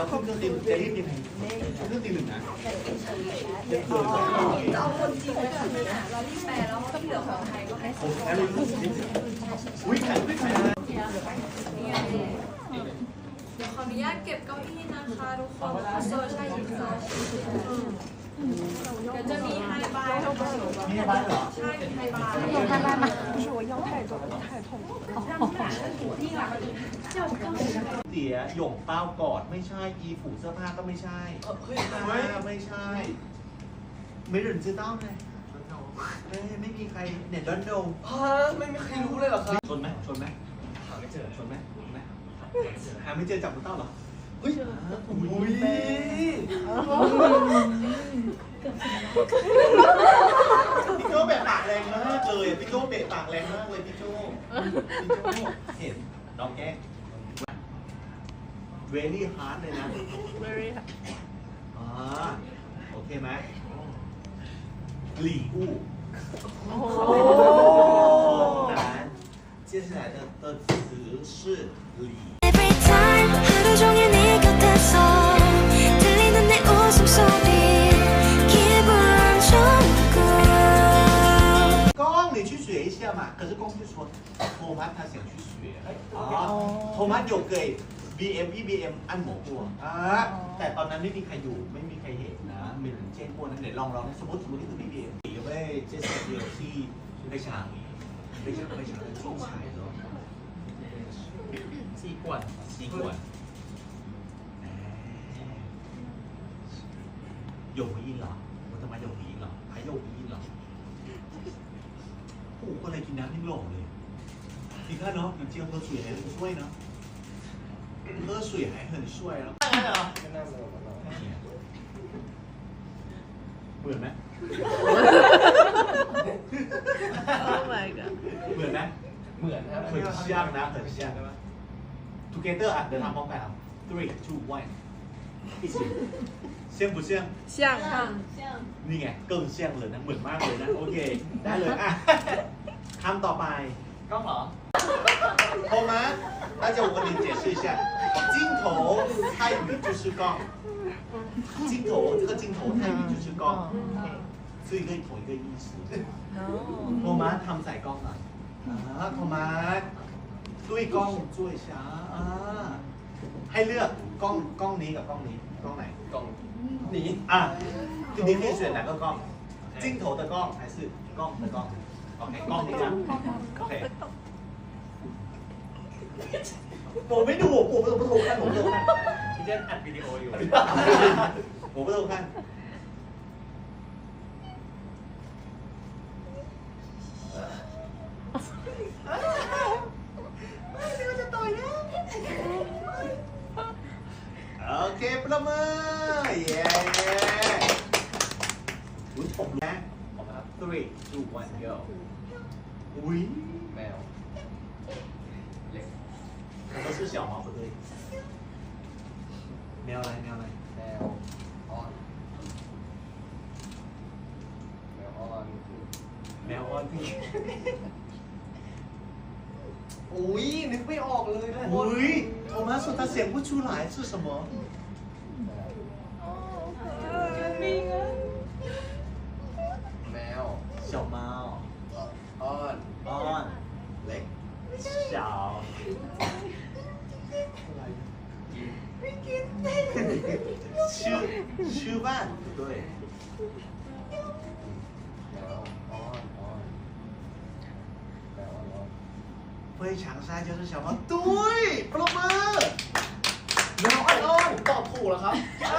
แปดเราขึ้นเครื่องตีจะรีบยังไหนเครื่องตีหนึ่งนะเด็กเกินไปจะเอาคนจีนไปก่อนนะเรารีบแปลแล้วที่เหลือของไทยก็ให้โอ้โหแล้วรู้สึกอุ้ยแข็งไม่แข็งเดี๋ยวขออนุญาตเก็บเก้าอี้นะคะทุกคนโซเชียลอินเตอร์ เดี๋ยวจะมีไฮบาย มีบ้านเหรอ ใช่มีไฮบาย 看妈妈，不是我腰太重，太痛。 เสียหยงเป้ากอดไม่ใช่อีฝูเสื้อผ้าก็ไม่ใช่เฮ้ยไม่ใช่ ไม่รู้จะต้องไงเอ้ยไม่มีใครเน็ตดอนโด ฮะไม่มีใครรู้เลยเหรอครับ ชนไหมชนไหมหาไม่เจอชนไหมชนไหมหาไม่เจอจับมือเต้าเหรอ เฮ้ยอุ้ย พี่โจ้เบะปากแรงมากเลยพี่โจ้เบะปากแรงมากเลยพี่โจ้พี่โจ้เห็นน้องแก้ง very hard เลยนะ Very อ่าโอเคไหมหลี่อู้难接下来的的词是礼 可是公就说，托马他想去学。哦，托马有给 BM EBM 按摩过อ่าแต่ตอนนั้นไม่มีใครอยู่ ไม่มีใครเห็นนะมีหนึ่งเจ้พวกนั้นเดี๋ยวลองลองสมมติสมมตินี่คือ BBM 有位介绍有ที่非常非常非常的精彩的ซีกวน 习惯。哎有回音了，我他妈有回音了，还有回音了。 โอ้โหก็เลยกินน้ำยังหล่อเลย你看哦，你这样喝水还很帅呢，喝水还很帅啊。 ไม่น่าเลย เหมือนไหม Oh my god！ เหมือนไหม เหมือนครับ 很像นะ很像 Together อ่ะเดินทางพร้อมกันอ่ะ three two one 一起像不像像นี่ไงเกิ่งเชียงเลยนะ เหมือนมากเลยนะ โอเค ได้เลยอ่ะคำต่อไป กล้องเหรอ 好吗？大家我跟你解释一下，镜头泰语就是杠，镜头这个镜头泰语就是杠，所以可以同一个意思。好吗？ทำใส่กล้องหน่อยอ่า好吗？ด้วยกล้องช่วยช้าอ่า ให้เลือกกล้องกล้องนี้กับกล้องนี้กล้องไหนกล้องนี้อะคือดิสนีย์เสียหนัก็กล้องจิ้งโถตะกล้องไอ้สื่อกล้องตะกล้องโอเคกล้องนี้นะโอเคผมไม่ดูผมไม่ดูกกันผมไม่ถูกกันพี่เจนอัดวิดีโออยู่ผมไม่ดูกกัน เคประเมินเย้คุณตบนะ three two one go อุ้ยแมวเล็กเขาชื่อเสี่ยวหมาคนเลยแมวอะไรแมวอะไรแมวอ้อนแมวอ้อนคือแมวออนพี่อุ้ยนึกไม่ออกเลยนะอุ้ยโทมัสสุดทาเสียงผู้ชูหลายสุดสมอ ชื่อชื่อบ้านด้วยเพื่อฉางซ่าเจ้าสุชาวตุ้ยปรบมือน้องอ้อนตอบถูกแล้วครับใช่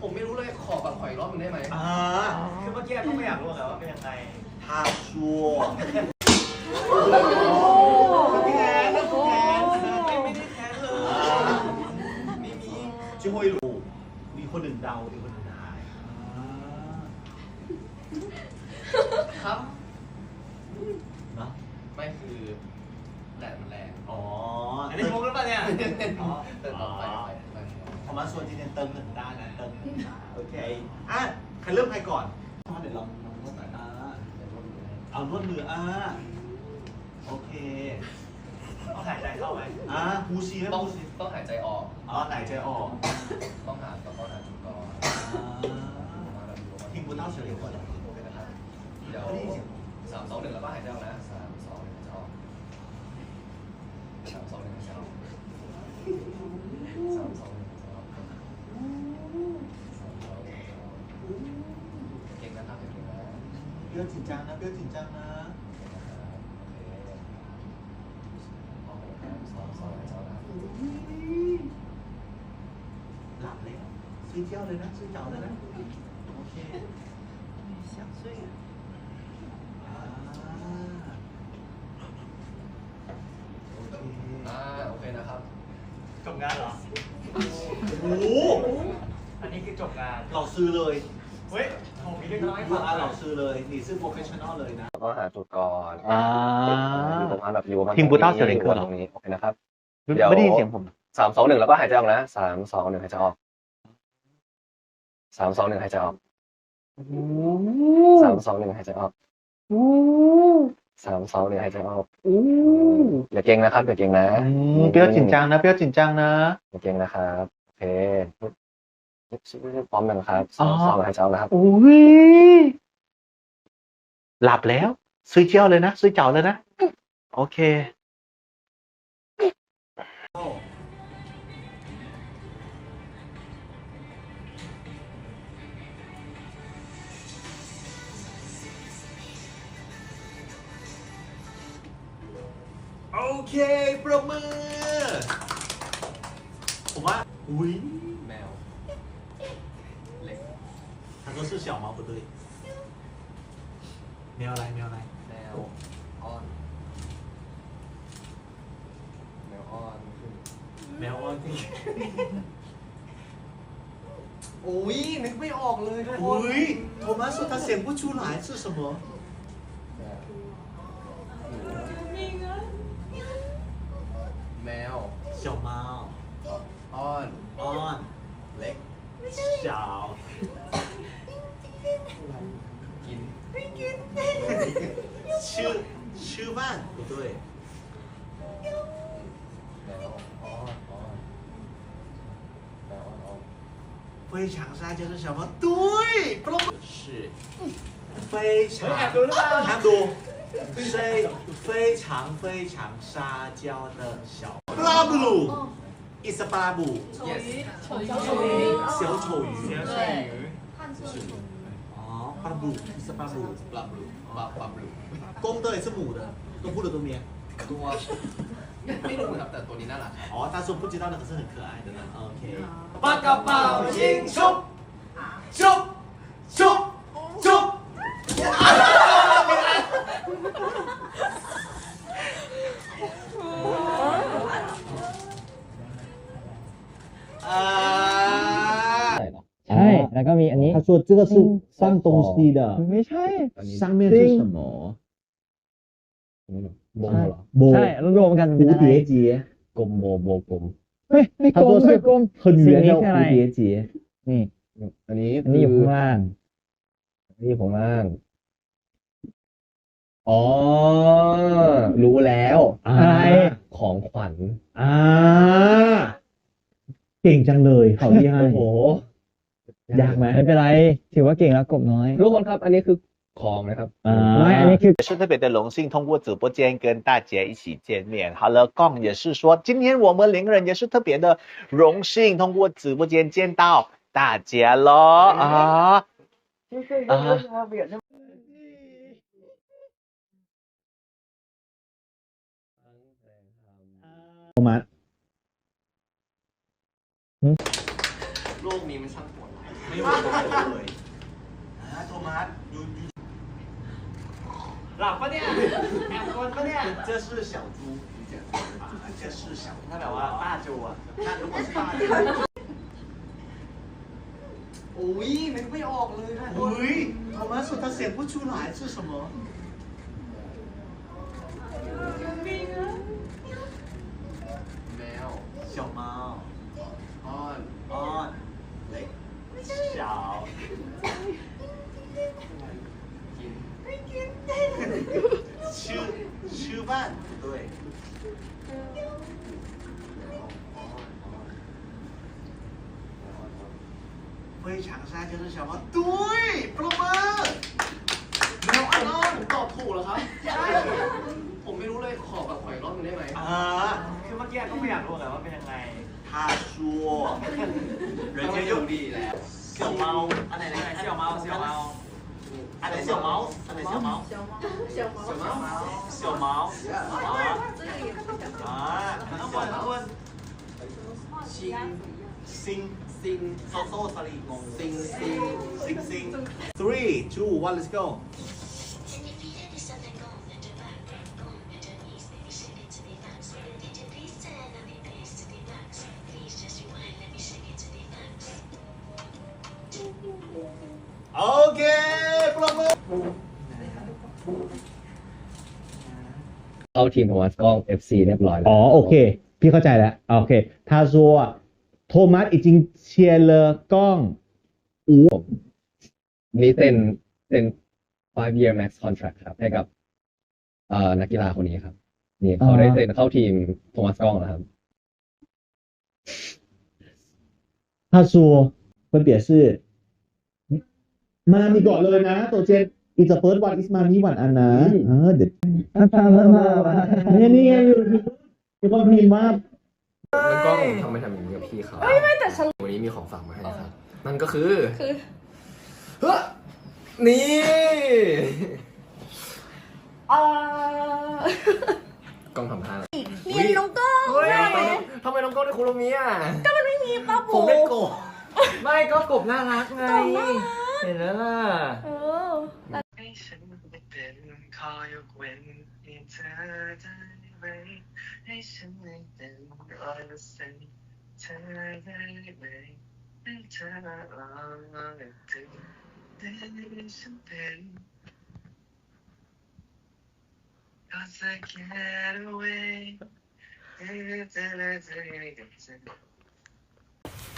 ผมไม่รู้เลยขอแบบขอยรอบนึงได้ไหมอ่าคือเมื่อกี้ก็ไม่อยากรู้ครับว่าเป็นยังไงทาชัว เอาลวดมืออ่าโอเคเอาหายใจเข้าไหมอ่าฮูซีไหมต้องฮูซีต้องหายใจออกอ๋หายใจออกต้องหาต้องหาจุดก่อนทิมบุญเน่าเฉลี่ยก่อนะคเดี๋ยวสามสองหนึ่งแล้วก็หายใจออกนะ เพื่อนจริงจังนะเพื่อนจริงจังนะหลับเลยซื้อเที่ยวเลยนะซื้อเจ้าเลยนะโอเคอ่าโอเคอ่าโอเคนะครับ จบงานเหรอโอ้โหอันนี้คือจบงาน เราซื้อเลย เฮ้ยผมมีเรื่องเล่าให้พูฟัดงอะเราซื้อเลยนี่ซื้อโปรเฟชชั่นอลเลยนะก็หาจุดก่อนอ่าอยู่ประมาณแบบอยู่ประมาณพิมพ์ Brutal Sterling ตรงนี้โอเคนะครับไม่เดี๋ยวได้ยินเสียงผมสามสองหนึ่งแล้วก็หายใจออกนะสามสองหนึ่งหายใจออกสามสองหนึ่งหายใจออกสามสองหนึ่งหายใจออกสามสองหนึ่งหายใจออกอย่าเก่งนะครับอย่าเก่งนะเปรี้ยวจริงจังนะเปรี้ยวจริงจังนะอย่าเก่งนะครับโอเค พร้อมกันครับสามสองหนึ่งหายใจออกนะครับอุ้ยหลับแล้ว ซื้อเจียวเลยนะซื้อเจ้าเลยนะ โอเคโอเค ปรบมือ ผมว่า อุ้ย แมวเล็ก 他说是小猫不对แมวอะไรแมวอะไร แมวอ้อนแมวอ้อนขึ้น แมวอ้อนที่ โอ้ยนึกไม่ออกเลยทุกคน อุ้ย我们说他选不出来是什么 แมว 小猫 อ้อน อ้อน เล็ก 小 冰原地。不对。非常山就是什么？对，不是非常，读非非常非常沙娇的小布拉布鲁，伊斯布拉布，丑鱼，丑鱼，小丑鱼，小丑鱼，了。哦布拉布一是布拉布 ปลับลูปลับปลับลู 公的也是母的都不的都咩 ตัวไม่รู้ครับแต่ตัวนี้น่ารักครับ 哦他说不知道的可是很可爱的呢 OK ปากกระเป๋ายิงชุบชุบ ก็มีอันนี้ 他说这个是放东西的 ไม่ใช่ 上面是什么 โบเหรอ โบ ใช่แล้วรวมกันเป็น 蝴 อะไร 蝶结 กลมโบโบกลม เฮ้ยไม่ 他 กลม 说 ไม่ 是 กลม 很圆 สิ่ง 的 นี้คืออะไร 蝴蝶结 นี่ อันนี้ อันนี้อยู่ข้างล่าง อันนี้อยู่ข้างล่างอ๋อรู้แล้ว อะไร ของขวัญ อ่าเก่งจังเลยเขาที่ให้ โอ้โห ยากไหม ไม่เป็นไร ถือว่าเก่งแล้วกบน้อย ทุกคนครับ อันนี้คือของนะครับ อ่า ไม่อันนี้คือ 也是特别的荣幸，通过直播间跟大家一起见面。好了，杠也是说，今天我们零人也是特别的荣幸，通过直播间见到大家了啊啊！มัด โลกนี้มันช่างโหดร้าย 没有对啊托马有有 หลับปะเนี่ย แอบกลนปะเนี่ย 这是小猪啊这是小他แบบว่า大猪啊那如果是大猪 โอ้ยนึกไม่ออกเลยทุกคน 喂托马说他选不出来是什么 长沙就是小猫对ปรบมือแล้วอันนั้น ตอบถูกเหรอครับ ใช่ ผมไม่รู้เลยขอแบบขออีกรอบหนึงได้ไหม อ่า คือเมื่อกี้ก็ไม่อยากรู้ไงว่าเป็นยังไง 他说人家 ก็ 又 ดีแล้ว 小猫 อันไหนไหนเสี่ยวเมาเสี่ยวเมา อันไหน小猫อันไหน小猫小猫，小猫，小猫小猫啊这个也是小猫。啊然后问然后问星 ซิงโซโซสลีงงซิงซิงซิงซิง three two one let's go Okay, ปรมือเข้าทีมของวัดกล้อง FC เรียบร้อยแล้ว อ๋อ โอเค พี่เข้าใจแล้ว โอเค他ว โทมัสอีจิงเชียเลอร์กล้องอู๋นี่เป็นเป็น five year max contract ครับ ให้กับเอ่อนักกีฬาคนนี้ครับ นี่เขาได้เซ็นเข้าทีมโทมัสกล้องแล้วครับถ้าซัวคนเปลี่ยนชื่อมามีก่อนเลยนะ ตัวเจนอีจะเฟิร์สวันอิสมานี่วันอันนะเออเด็ดนี่นี่ไงมีคนพิมพ์ว่า แล้วก็ทำไมทำอย่างนี้กับพี่เขาไม่ไม่แต่ฉันวันนี้มีของฝากมาให้ครับ นั่นก็คือ คือเฮ้อนี่เอ่อกล้องทำท่าอะไรนี่น้องก้องเฮ้ยทำไมน้องกล้องได้คุโรมิอะก็มันไม่มีป้าผปูมได้กบไม่ก็กบน่ารักไงเห็นแล้วล่ะเออให้ฉันเป็น ขอยกเว้นให้เธอได้ไหมให้ฉันไม่เป็นร้อยเปอร์เซ็นต์เธอได้ไหมให้เธอลองถึงได้ฉันเป็น Cause I get away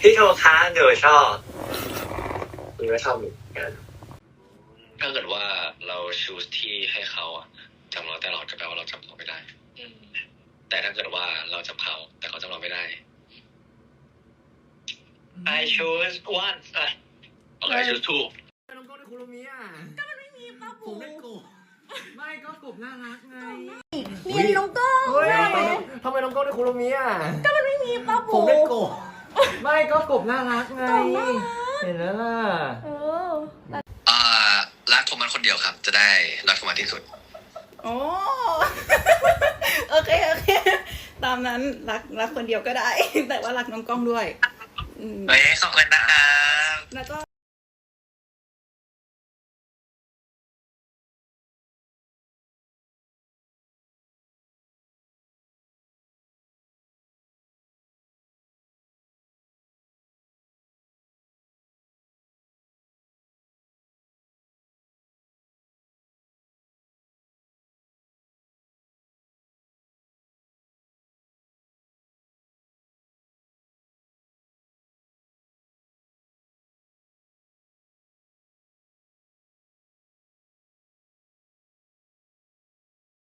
พี่โทคะหนูชอบหนูก็ชอบเหมือนกัน ถ้าเกิดว่าเราชูสที่ให้เขาอะจำเราแต่เราจะแปลว่าเราจำเขาไม่ได้ แต่ถ้าเกิดว่าเราจำเขา แต่เขาจำเราไม่ได้ I choose one อะโอเคชูทูน้องกล้องได้คุโรมิอะก็มันไม่มีป้าผมได้กบไม่ก็กบน่ารักไงนี่น้องก้องเฮ้ยทำไมน้องกล้องได้คุโรมิอะก็มันไม่มีป้าผมได้กบไม่ก็กบน่ารักไงเห็นแล้วล่ะเอออ่า รักโทมัสคนเดียวครับ จะได้รักโทมัสที่สุด โอ้โอเคโอเค ตามนั้นรักรักคนเดียวก็ได้ แต่ว่ารักน้องกล้องด้วย อืมเฮ้ยขอบคุณนะครับ แล้วก็